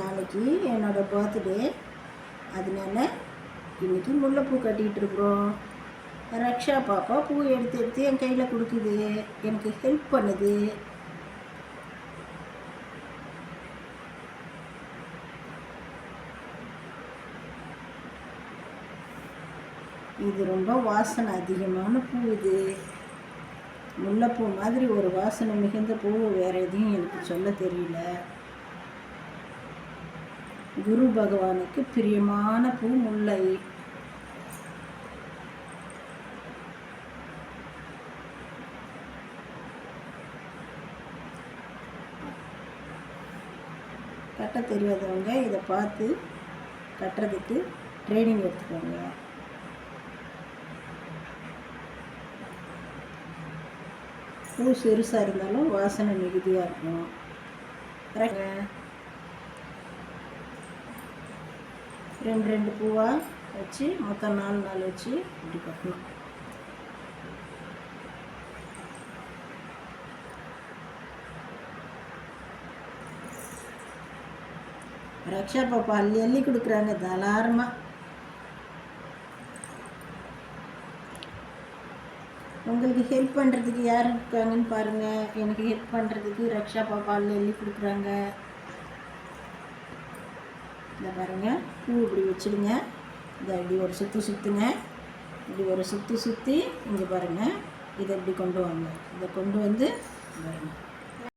நாளைக்கு என்னோட பர்த்டே அதனால இன்னைக்கு முல்லைப்பூ கட்டிகிட்டு இருக்கிறோம். ரக்ஷா பாப்பா பூ எடுத்து எடுத்து என் கையில் கொடுக்குது. எனக்கு ஹெல்ப் பண்ணுது. இது ரொம்ப வாசனை அதிகமான பூ இது. முல்லைப்பூ மாதிரி ஒரு வாசனை மிகுந்த பூ வேறு எதையும் எனக்கு சொல்ல தெரியல. குரு பகவானுக்கு பிரியமான பூ முல்லை. கட்ட தெரியாதவங்க இதை பார்த்து கட்டுறதுக்கு ட்ரைனிங் எடுத்துக்கோங்க. பூ சிறுசாக இருந்தாலும் வாசனை மிகுதியாக இருக்கும். ரெண்டு ரெண்டு பூவாக வச்சு மொத்தம் நாலு நாள் வச்சு இப்படி கட்டணும். ரக்ஷா பாப்பா அள்ளி அள்ளி கொடுக்குறாங்க தலாரமாக உங்களுக்கு ஹெல்ப் பண்ணுறதுக்கு யார் இருக்காங்கன்னு பாருங்கள் எனக்கு ஹெல்ப் பண்ணுறதுக்கு ரக்ஷா பாப்பா அள்ளி அள்ளி கொடுக்குறாங்க. இதை பாருங்கள் பூ இப்படி வச்சுடுங்க. இதை இப்படி ஒரு சுற்றி சுற்றுங்க இப்படி ஒரு சுற்றி சுற்றி இங்கே பாருங்கள் இதை இப்படி கொண்டு வாங்க. இதை கொண்டு வந்து பாருங்கள்